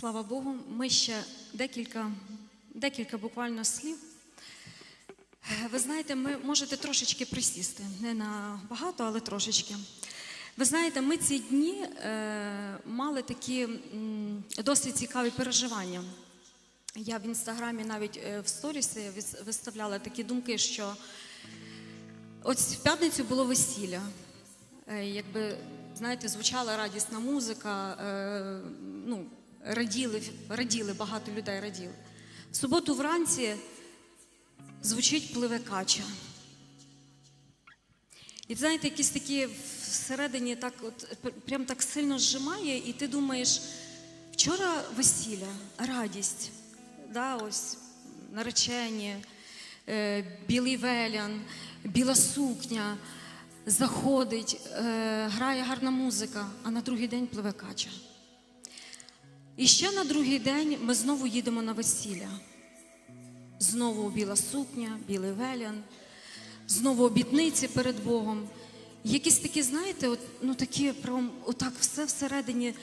Слава Богу, ми ще декілька, декілька буквально слів. Ви знаєте, ми можете трошечки присісти, не на багато, але трошечки. Ви знаєте, ми ці дні е, мали такі м, досить цікаві переживання. Я в інстаграмі навіть е, в сторісі виставляла такі думки, що ось в п'ятницю було весілля. Е, Якби, знаєте, звучала радісна музика, е, ну, раділи, раділи, багато людей раділи. В суботу вранці звучить пливе кача. І знаєте, якісь такі всередині так от прям так сильно зжимає, і ти думаєш, вчора весілля, радість, да, ось наречені, е, білий велян, біла сукня, заходить, е, грає гарна музика, а на другий день пливе кача. І ще на другий день ми знову їдемо на весілля. Знову біла сукня, білий велян, знову обітниці перед Богом. Якісь такі, знаєте, от, ну такі прям отак все всередині.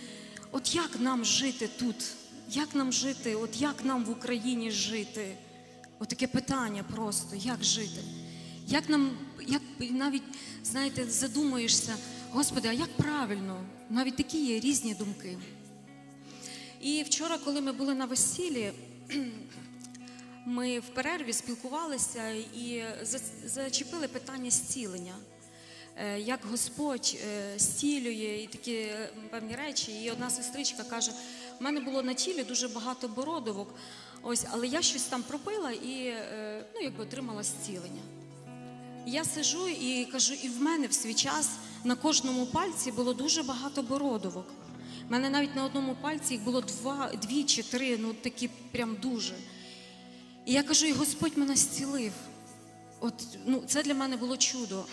От як нам жити тут? Як нам жити? От як нам в Україні жити? От питання просто, як жити? Як нам, як навіть, знаєте, задумуєшся, Господи, а як правильно? Навіть такі є різні думки. І вчора, коли ми були на весіллі, ми в перерві спілкувалися і зачепили питання зцілення. Е, Як Господь е, зцілює і такі е, певні речі. І одна сестричка каже: у мене було на тілі дуже багато бородовок, ось, але я щось там пропила і ну, якби отримала зцілення. Я сижу і кажу, і в мене в свій час на кожному пальці було дуже багато бородовок. У мене навіть на одному пальці їх було два, дві чи три, ну такі прям дуже. І я кажу, і Господь мене зцілив. От, ну, це для мене було чудо.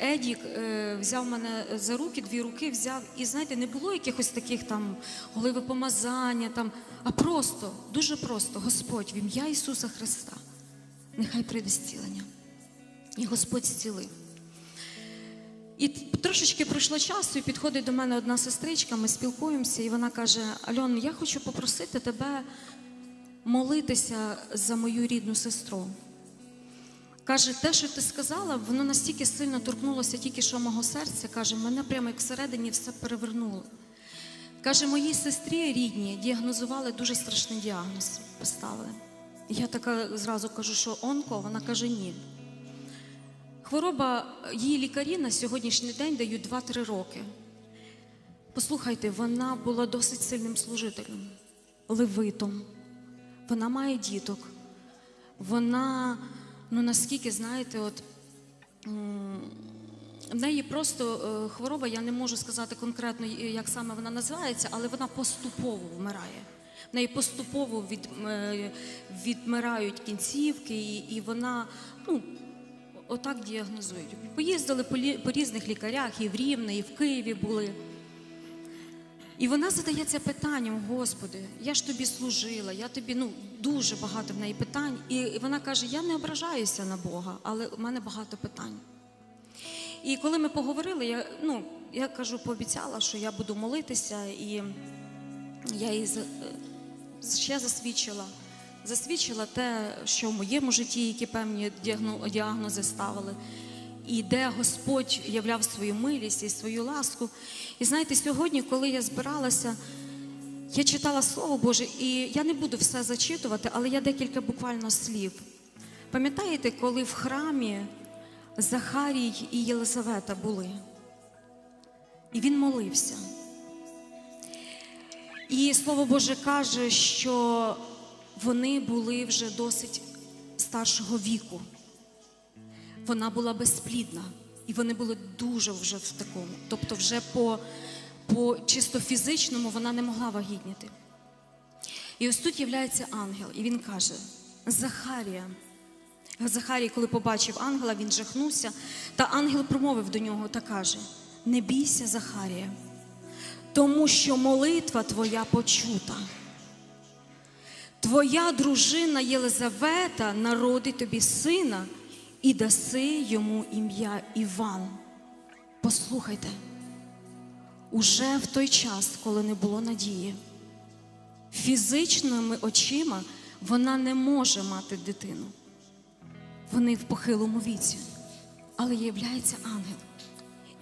Едік е, взяв мене за руки, дві руки взяв, і знаєте, не було якихось таких там помазання, там, а просто, дуже просто, Господь, в ім'я Ісуса Христа, нехай прийде зцілення. І Господь зцілив. І трошечки пройшло часу, і підходить до мене одна сестричка, ми спілкуємося, і вона каже: Альон, я хочу попросити тебе молитися за мою рідну сестру. Каже, те, що ти сказала, воно настільки сильно торкнулося тільки що мого серця. Каже, мене прямо як всередині все перевернуло. Каже, моїй сестрі рідні діагнозували дуже страшний діагноз, поставили. Я така зразу кажу, що онко, вона каже, ні. Хвороба, її лікарі на сьогоднішній день дають 2-3 роки. Послухайте, вона була досить сильним служителем, левитом. Вона має діток. Вона, ну наскільки, знаєте, от в неї просто е, хвороба, я не можу сказати конкретно, е, як саме вона називається, але вона поступово вмирає. В неї поступово від, е, відмирають кінцівки, і, і вона, ну, отак діагнозують. Поїздили по, лі- по різних лікарях, і в Рівне, і в Києві були. І вона задається питанням, Господи, я ж тобі служила, я тобі ну дуже багато в неї питань. І вона каже: Я не ображаюся на Бога, але у мене багато питань. І коли ми поговорили, я ну я кажу, пообіцяла, що я буду молитися, і я їй е, ще засвідчила. Засвідчила те, що в моєму житті, які певні діагнози ставили, і де Господь являв свою милість і свою ласку. І знаєте, сьогодні, коли я збиралася, я читала Слово Боже, і я не буду все зачитувати, але я декілька буквально слів. Пам'ятаєте, коли в храмі Захарій і Єлизавета були? І він молився. І Слово Боже каже, що вони були вже досить старшого віку. Вона була безплідна, і вони були дуже вже в такому. Тобто, вже по, по чисто фізичному вона не могла вагітніти. І ось тут являється ангел, і він каже: Захарія. Захарій, коли побачив ангела, він жахнувся, та ангел промовив до нього та каже: Не бійся, Захарія, тому що молитва твоя почута. Твоя дружина Єлизавета народить тобі сина і даси йому ім'я Іван. Послухайте, уже в той час, коли не було надії, Фізичними очима вона не може мати дитину. Вони в похилому віці, але являється ангел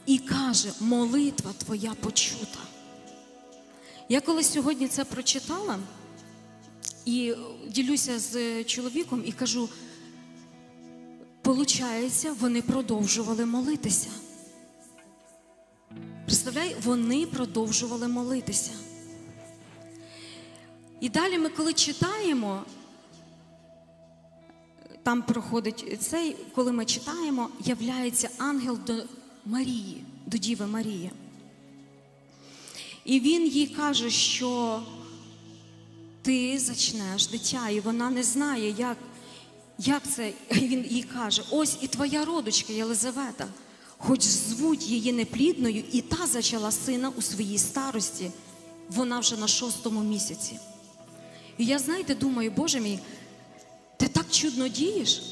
і каже: молитва твоя почута. Я коли сьогодні це прочитала і ділюся з чоловіком і кажу: получається, вони продовжували молитися. Представляй, вони продовжували молитися. І далі ми, коли читаємо, там проходить цей, коли ми читаємо, являється ангел до Марії, до Діви Марії. І він їй каже, що ти зачнеш дитя, і вона не знає, як, як це. І він їй каже: ось і твоя родочка Єлизавета, хоч звуть її неплідною, і та зачала сина у своїй старості, вона вже на шостому місяці. І я, знаєте, думаю, Боже мій, ти так чудно дієш.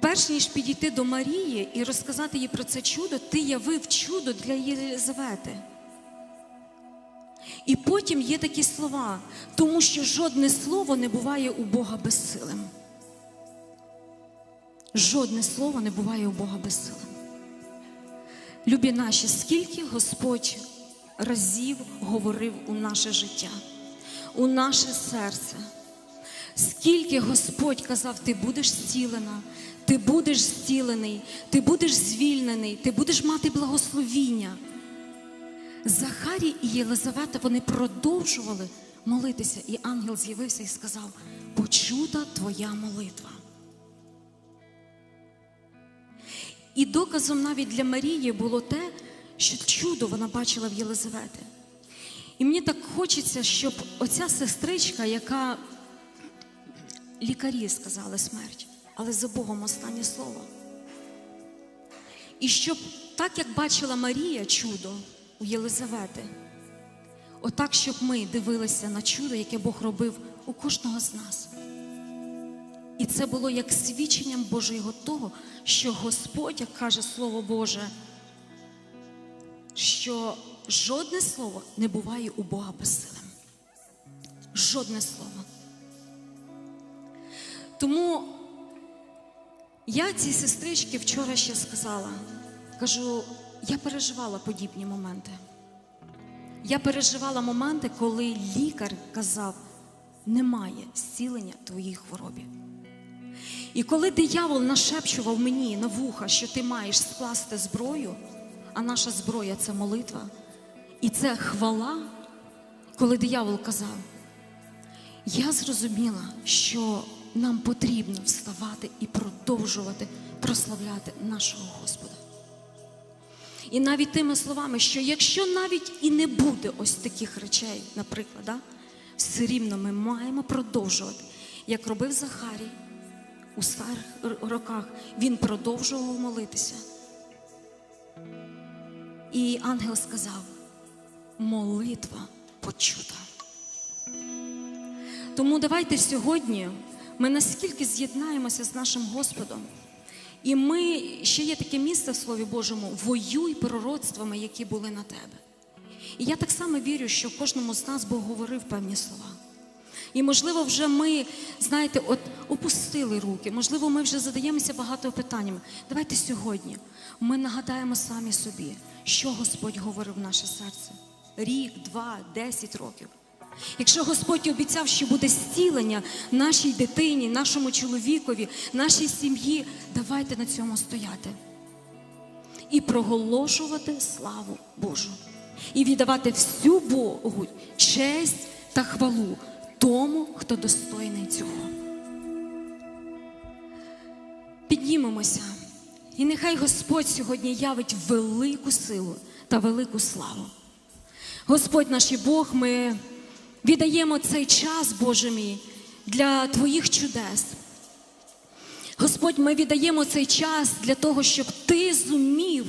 Перш ніж підійти до Марії і розказати їй про це чудо, ти явив чудо для Єлизавети. І потім є такі слова, тому що жодне слово не буває у Бога безсилим. Жодне слово не буває у Бога безсилим. Любі наші, скільки Господь разів говорив у наше життя, у наше серце. Скільки Господь казав, ти будеш зцілена, ти будеш зцілений, ти будеш звільнений, ти будеш мати благословіння. Захарій і Єлизавета вони продовжували молитися, і ангел з'явився і сказав: почута твоя молитва. І доказом навіть для Марії було те, що чудо вона бачила в Єлизавети. І мені так хочеться, щоб оця сестричка, яка лікарі сказали смерть, але за Богом останнє слово. І щоб так, як бачила Марія чудо у Єлизавети, отак, щоб ми дивилися на чудо, яке Бог робив у кожного з нас. І це було як свідченням Божого того, що Господь, як каже Слово Боже, що жодне слово не буває у Бога безсилим. Жодне слово. Тому я цій сестричці вчора ще сказала, кажу, я переживала подібні моменти. Я переживала моменти, коли лікар казав, немає зцілення твоїй хворобі. І коли диявол нашепчував мені на вуха, що ти маєш скласти зброю, а наша зброя це молитва, і це хвала, коли диявол казав, я зрозуміла, що нам потрібно вставати і продовжувати прославляти нашого Господа. І навіть тими словами, що якщо навіть і не буде ось таких речей, наприклад, да, все рівно ми маємо продовжувати, як робив Захарій у старих роках, він продовжував молитися. І ангел сказав: молитва почута. Тому давайте сьогодні ми наскільки з'єднаємося з нашим Господом, і ми ще є таке місце в Слові Божому воюй пророцтвами, які були на тебе. І я так само вірю, що кожному з нас Бог говорив певні слова. І, можливо, вже ми, знаєте, от опустили руки, можливо, ми вже задаємося багато питаннями. Давайте сьогодні ми нагадаємо самі собі, що Господь говорив в наше серце. Рік, два, десять років. Якщо Господь обіцяв, що буде зцілення нашій дитині, нашому чоловікові, нашій сім'ї, давайте на цьому стояти і проголошувати славу Божу, і віддавати всю Богу честь та хвалу тому, хто достойний цього. Піднімемося, і нехай Господь сьогодні явить велику силу та велику славу. Господь наш і Бог, ми віддаємо цей час, Боже мій, для Твоїх чудес. Господь, ми віддаємо цей час для того, щоб Ти зумів,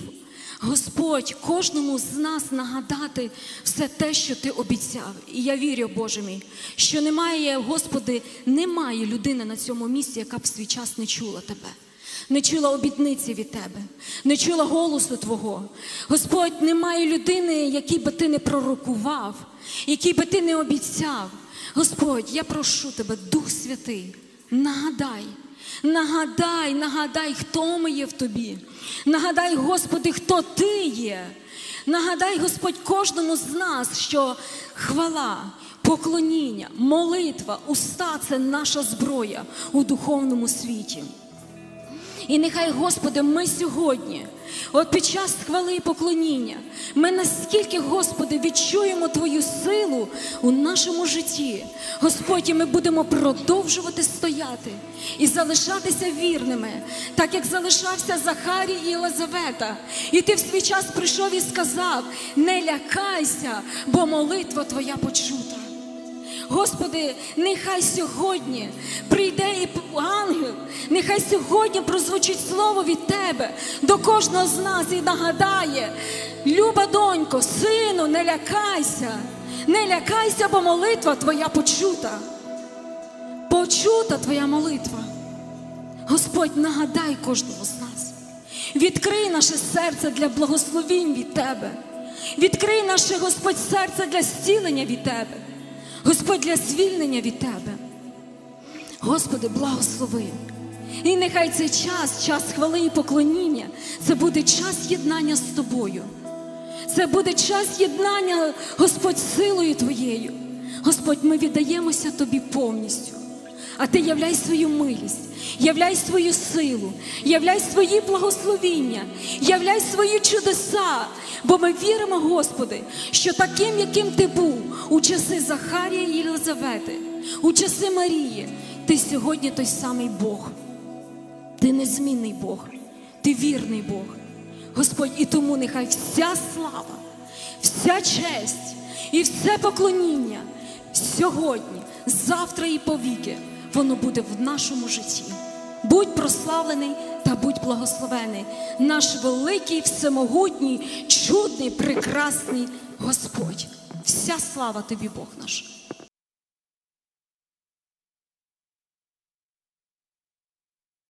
Господь, кожному з нас нагадати все те, що Ти обіцяв. І я вірю, Боже мій, що немає, Господи, немає людини на цьому місці, яка б в свій час не чула Тебе. не чула обітниці від тебе, не чула голосу Твого. Господь, немає людини, якій би ти не пророкував, якій би ти не обіцяв. Господь, я прошу тебе, Дух Святий, нагадай, нагадай, нагадай, хто ми є в тобі. Нагадай, Господи, хто ти є. Нагадай, Господь, кожному з нас, що хвала, поклоніння, молитва, уста це наша зброя у духовному світі. І нехай, Господи, ми сьогодні, от під час хвали і поклоніння, ми наскільки, Господи, відчуємо Твою силу у нашому житті. Господь, і ми будемо продовжувати стояти і залишатися вірними, так як залишався Захарій і Єлизавета. І ти в свій час прийшов і сказав: не лякайся, бо молитва Твоя почута. Господи, нехай сьогодні нехай сьогодні прозвучить слово від Тебе до кожного з нас і нагадає, люба донько, сину, не лякайся, не лякайся, бо молитва Твоя почута. Почута Твоя молитва. Господь, нагадай кожному з нас. Відкрий наше серце для благословінь від Тебе. Відкрий наше Господь серце для зцілення від Тебе. Господь для звільнення від Тебе. Господи, благослови. І нехай цей час, час хвали і поклоніння, це буде час єднання з тобою. Це буде час єднання, Господь, силою Твоєю. Господь, ми віддаємося Тобі повністю. А Ти являй свою милість, являй свою силу, являй свої благословіння, являй свої чудеса. Бо ми віримо, Господи, що таким, яким ти був у часи Захарія і Єлизавети, у часи Марії, ти сьогодні той самий Бог. Ти незмінний Бог, ти вірний Бог. Господь, і тому нехай вся слава, вся честь і все поклоніння сьогодні, завтра і повіки, воно буде в нашому житті. Будь прославлений та будь благословений, наш великий, всемогутній, чудний, прекрасний Господь. Вся слава тобі, Бог наш.